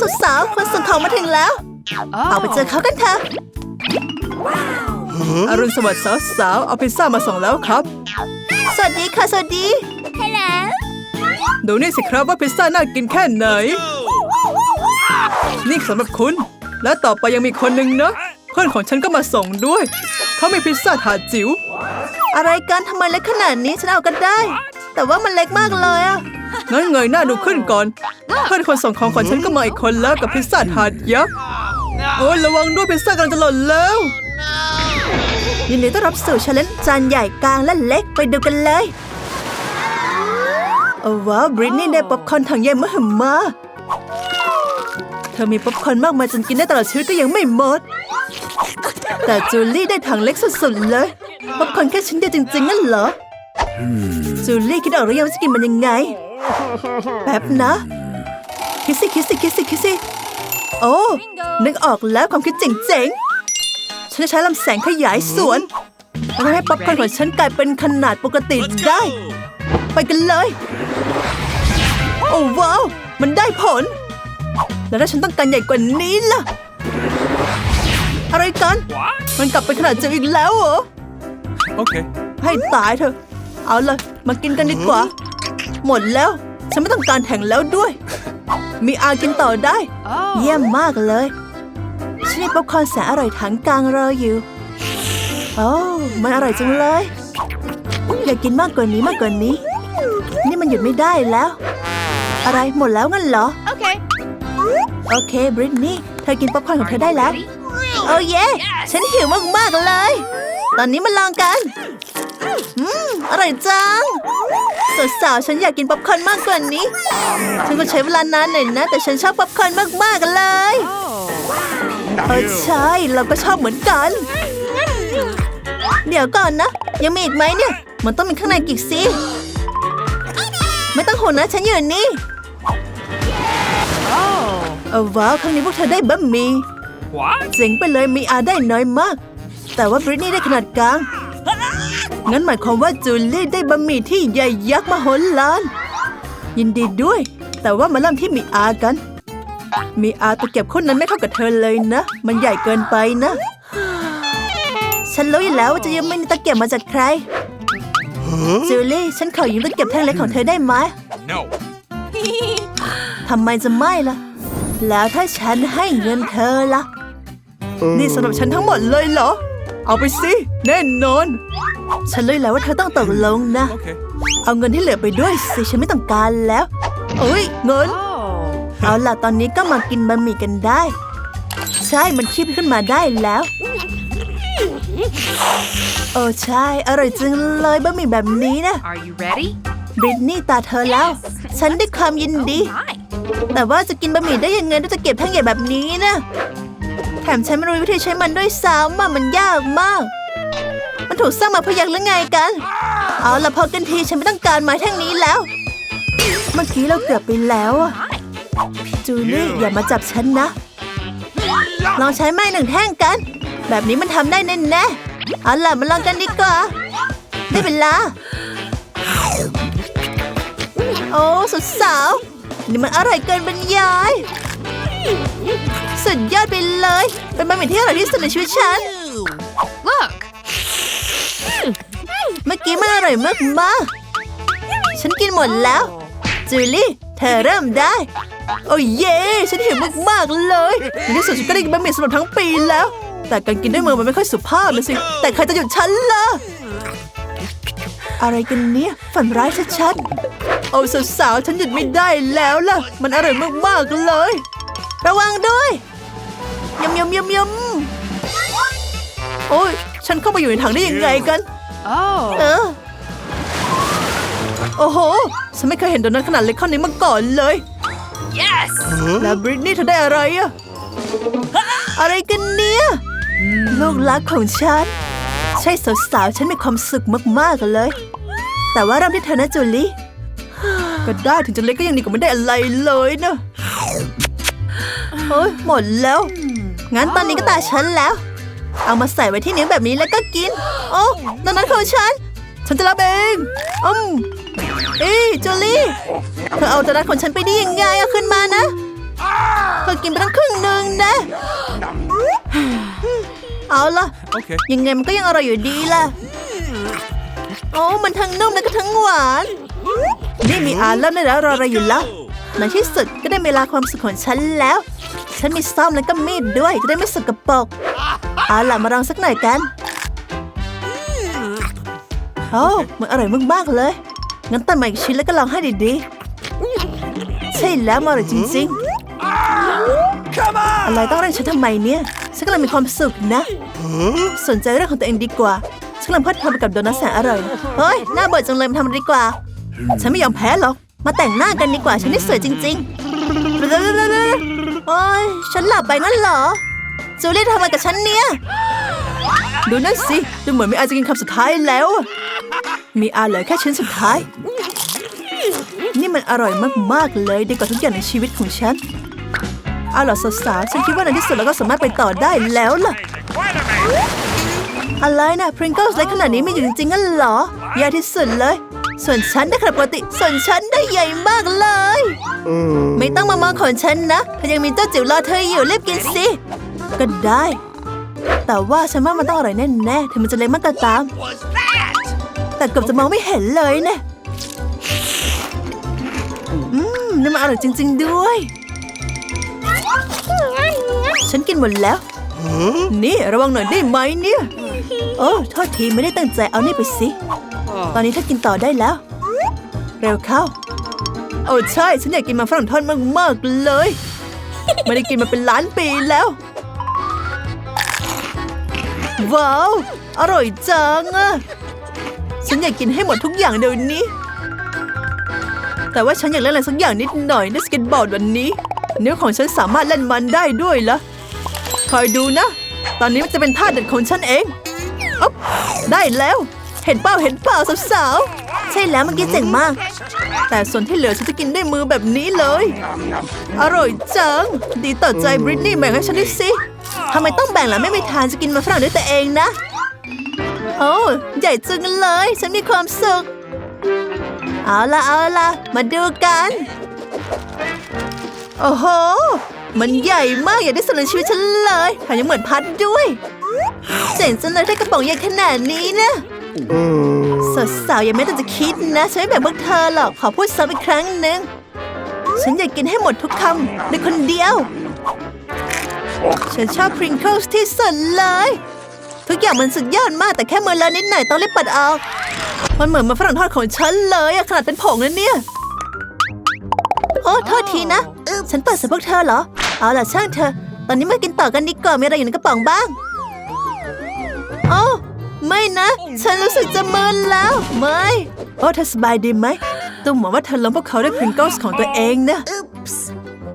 สุดสาวคนส่งของมาถึงแล้ว เอาไปเจอเขากันเถอะอรุณสวัสดิ์สาวๆเอาพิซซ่ามาส่งแล้วครับ สวัสดีค่ะ สวัสดีดูนี่สิครับว่าพิซซ่าน่ากินแค่ไหน นี่สำหรับคุณ และต่อไปยังมีคนหนึ่งนะ เพื่อนของฉันก็มาส่งด้วย เขามีพิซซ่าถาดจิ๋ว อะไรกันทำไมเล็กขนาดนี้ฉันเอากันได้ แต่ว่ามันเล็กมากเลยอะ งั้นเงยหน้าดูขึ้นก่อน เพื่อนคนส่งของของฉันก็มาอีกคนแล้วกับพิซซ่าถาดยักษ์โอ้ยระวังด้วยพิซซ่ากำลังจะหล่นแล้วยินดีต้อนรับสู่ชาเลนจ์จานใหญ่กลางและเล็กไปดูกันเลยโอ้ว้าวบริตนี่ได้ป๊อปคอร์นถังใหญ่มหึมาเธอมีป๊อปคอร์นมากมายจนกินได้ตลอดชีวิตก็ยังไม่หมด แต่จูลี่ได้ถังเล็กสุดๆเลยป๊อปคอร์นแค่ชิ้นเดียวจริงๆนั่นเหรอจูลี่คิดออกหรือยังว่าจะกินมันยังไง แป๊บนะ คิดสิคิดสิคิดสิคิดสิโอ้นึกออกแล้วความคิดเจ๋งๆ ฉันจะใช้ลำแสงขยายส่วนแล้วทำให้ป๊อปคอร์นของฉันกลายเป็นขนาดปกติได้ ไปกันเลย โอ้ว้าว มันได้ผล แล้วถ้าฉันต้องการใหญ่กว่านี้ล่ะ อะไรกัน มันกลับไปขนาดเจออีกแล้วเหรอ Okay. ให้ตายเถอะ เอาเลยมากินกันดีกว่า หมดแล้ว ฉันไม่ต้องการแข่งแล้วด้วย มีอากินต่อได้ เยี่ยมมากเลย ฉันมีป๊อปคอร์นแสนอร่อยถังกลางรออยู่ โอ้มันอร่อยจังเลย อยากกินมากกว่านี้มากกว่านี้ นี่มันหยุดไม่ได้แล้ว อะไรหมดแล้วงั้นเหรอ Okay. โอเคบริตนี่เธอกินป๊อปคอร์นของเธอได้แล้ว โอ้เย่ฉันหิวมากๆเลย ตอนนี้มาลองกัน อืมอร่อยจัง สาวๆ ฉันอยากกินป๊อปคอร์นมากกว่านี้ ฉันก็ใช้เวลานานหน่อยนะ แต่ฉันชอบป๊อปคอร์นมากๆเลยเออใช่ เราก็ชอบเหมือนกัน เดี๋ยวก่อนนะ ยังมีอีกไหมเนี่ย มันต้องมีข้างในกิกสิไม่ต้องห่วงนะ ฉันอยู่นี่เออว้าวครั้งนี้พวกเธอได้บะหมี่ What? เจ๋งไปเลยมีอาได้น้อยมาก แต่ว่าบริตนี่ได้ขนาดกลาง งั้นหมายความว่าจูลี่ได้บะหมี่ที่ใหญ่ยักษ์มโหฬารยินดีด้วย แต่ว่ามาเริ่มที่มีอากัน มีอาตะเกียบคนนั้นไม่เข้ากับเธอเลยนะ มันใหญ่เกินไปนะ ฉันรู้อยู่แล้วว่าจะยังไม่มีตะเกียบมาจากใครจูลี่ฉันขอยืมตะเกียบแท่งเล็กของเธอได้ไหม No. ทำไมจะไม่ล่ะ แล้วถ้าฉันให้เงินเธอล่ะ นี่สำหรับฉันทั้งหมดเลยเหรอ เอาไปสิ แน่นอน ฉันรู้แล้วว่าเธอต้องตกลงนะ Okay. เอาเงินที่เหลือไปด้วยสิฉันไม่ต้องการแล้วเอ้ยเงิน เอาล่ะตอนนี้ก็มากินบะหมี่กันได้ ใช่มันคีบขึ้นมาได้แล้วโอ้ใช่ อร่อยจังเลยบะหมี่แบบนี้นะ Are you ready? บริตนี่ตาเธอแล้ว ฉันด้วยความยินดี Hi. แต่ว่าจะกินบะหมี่ได้ยังไงด้วยตะเกียบแท่งใหญ่แบบนี้นะ แถมฉันไม่รู้วิธีใช้มันด้วยซ้ำอะมันยากมาก มันถูกสร้างมาเพื่อยักษ์หรือไงกัน เอาละพอกันทีฉันไม่ต้องการไม้แท่งนี้แล้ว เมื่อกี้เราเกือบไปแล้วอะจูลี่อย่ามาจับฉันนะ ลองใช้ไม้หนึ่งแท่งกัน แบบนี้มันทำได้แน่แน่ๆเอาล่ะมาลองกันดีกว่า ได้เวลา โอ้สุดสาว นี่มันอร่อยเกินบรรยายสุดยอดไปเลย เป็นบะหมี่ที่อร่อยที่สุดในชีวิตฉัน Look. กี้มันอร่อยมากมากๆ ฉันกินหมดแล้ว จูลี่เธอเริ่มได้ โอ้ยเย่ฉันหิวมากๆเลยในที่สุดฉันก็ได้กินบะหมี่สำหรับทั้งปีแล้ว แต่การกินด้วยมือมันไม่ค่อยสุภาพนะสิ แต่ใครจะหยุดฉันล่ะ อะไรกันเนี่ย ฝันร้ายชัดๆ โอ้สาวๆ ฉันหยุดไม่ได้แล้วล่ะ มันอร่อยมากๆเลย ระวังด้วยยำยำยำยำโอ้ย ฉันเข้ามาอยู่ในถังได้ยังไงกัน เออโอ้โห ฉันไม่เคยเห็นโดนัทขนาดเล็กเท่านี้มาก่อนเลย Yes. แล้วบริตนี่เธอได้อะไรอะอะไรกันเนี่ย ลูกรักของฉัน ใช่สาวๆ ฉันมีความสุขมากๆเลย แต่ว่าเริ่มที่เธอนะจูลี่ก็ได้ถึงจะเล็กก็ยังดีกว่าไม่ได้อะไรเลยนะโอ้ยหมดแล้ว งั้นตอนนี้ก็ตาฉันแล้ว เอามาใส่ไว้ที่นิ้วแบบนี้แล้วก็กิน โอ้โดนัทของฉัน ฉันจะรับเองอืมเอ้ยจูลี่ เธอเอาโดนัทของฉันไปได้ยังไงเอาขึ้นมานะอกินไปทั้งครึ่งหนึ่งนะ เอาล่ะ Okay. ยังไงมันก็ยังอร่อยอยู่ดีล่ะ โอ้มันทั้งนุ่มและก็ทั้งหวาน นี่มีอาเริ่มได้แล้วรออะไรอยู่ล่ะในที่สุดก็ได้เวลาความสุขของฉันแล้ว ฉันมีซ่อมและก็มีดด้วยจะได้ไม่สกปรก เอาล่ะมาลองสักหน่อยกันโอ้มันอร่อยมากๆเลย งั้นตัดมาอีกชิ้นแล้วก็ลองให้ดีๆ ใช่แล้วมันอร่อยจริงๆอะไรต้องเร่งฉันทำไมเนี่ยฉันกำลังมีความสุขนะ สนใจเรื่องของตัวเองดีกว่าฉันกำลังเพลิดเพลินไปกับโดนัทแสนอร่อย เฮ้ยหน้าเบื่อจังเลยมาทำมันดีกว่า ฉันไม่ยอมแพ้หรอก มาแต่งหน้ากันดีกว่าฉันนี่สวยจริง ๆ โอ้ยฉันหลับไปงั้นเหรอ จูลี่ทำอะไรกับฉันเนี่ย ดูนั่นสิ ดูเหมือนมีอาจะกินคำสุดท้ายแล้วอะมีอาเหลือแค่ชิ้นสุดท้าย นี่มันอร่อยมากๆเลยดีกว่าทุกอย่างในชีวิตของฉัน เอาล่ะสาวๆฉันคิดว่าในที่สุดเราก็สามารถไปต่อได้แล้วล่ะ อะไรนะพริงเกิลเล็กขนาดนี้มีอยู่จริงๆงั้นเหรอใหญ่ที่สุดเลย ส่วนฉันได้ขนาดปกติ ส่วนฉันได้ใหญ่มากเลย ไม่ต้องมามองของฉันนะเธอยังมีเจ้าจิ๋วรอเธออยู่รีบกินสิ ก็ได้ แต่ว่าฉันว่ามันต้องอร่อยแน่ๆถึงมันจะเล็กมากก็ตาม แต่เกือบจะมองไม่เห็นเลยเนี่ยอืมนี่มันอร่อยจริง ๆ ด้วย ฉันกินหมดแล้ว นี่ระวังหน่อยได้ไหมเนี่ย โอ้โทษทีไม่ได้ตั้งใจเอานี่ไปสิ ตอนนี้ถ้ากินต่อได้แล้ว เร็วเข้า โอ้ใช่ ฉันอยากกินมันฝรั่งทอดมากๆเลย ไม่ได้กินมาเป็นล้านปีแล้ว ว้าว อร่อยจังอะฉันอยากกินให้หมดทุกอย่างเดี๋ยวนี้ แต่ว่าฉันอยากเล่นอะไรสักอย่างนิดหน่อยในสเก็ตบอร์ดวันนี้ นิ้วของฉันสามารถเล่นมันได้ด้วยละคอยดูนะ ตอนนี้มันจะเป็นท่าเด็ดของฉันเองอ๊อบได้แล้ว เห็นเปล่าเห็นเปล่าสาวๆ ใช่แล้วเมื่อกี้เจ๋งมาก แต่ส่วนที่เหลือฉันจะกินด้วยมือแบบนี้เลย อร่อยจัง ดีต่อใจบริตนี่แบ่งให้ฉันด้วยสิทำไมต้องแบ่งล่ะไม่มีทางจะกินมันฝรั่งด้วยตัวเองนะ โอ้ใหญ่จังเลย ฉันมีความสุข เอาละเอาละมาดูกัน โอ้โห มันใหญ่มากใหญ่ที่สุดในชีวิตฉันเลยแถมยังเหมือนพัดด้วย เจ๋งจังเลยที่กระป๋องใหญ่ขนาดนี้นะ สาวๆอย่าแม้แต่จะคิดนะ ฉันไม่แบบพวกเธอหรอก ขอพูดซ้ำอีกครั้งหนึ่งฉันอยากกินให้หมดทุกคำในคนเดียว ฉันชอบพริงเกิลที่สุดเลย ทุกอย่างมันสุดยอดมากแต่แค่มือเลอนิดหน่อยต้องรีบปัดออก มันเหมือนมันฝรั่งทอดของฉันเลยอะขนาดเป็นผงนั่นเนี่ย โอ้โทษทีนะ ฉันเปิดสำหรับพวกเธอเหรอ เอาล่ะช่างเธอ ตอนนี้มากินต่อกันดีกว่ามีอะไรอยู่ในกระป๋องบ้าง โอ้ ไม่นะ ฉันรู้สึกจะมึนแล้ว ไม่โอ้เธอสบายดีไหมตุ้มหวังว่าเธอล้มพวกเขาด้วยพริงเกิลของตัวเองนะ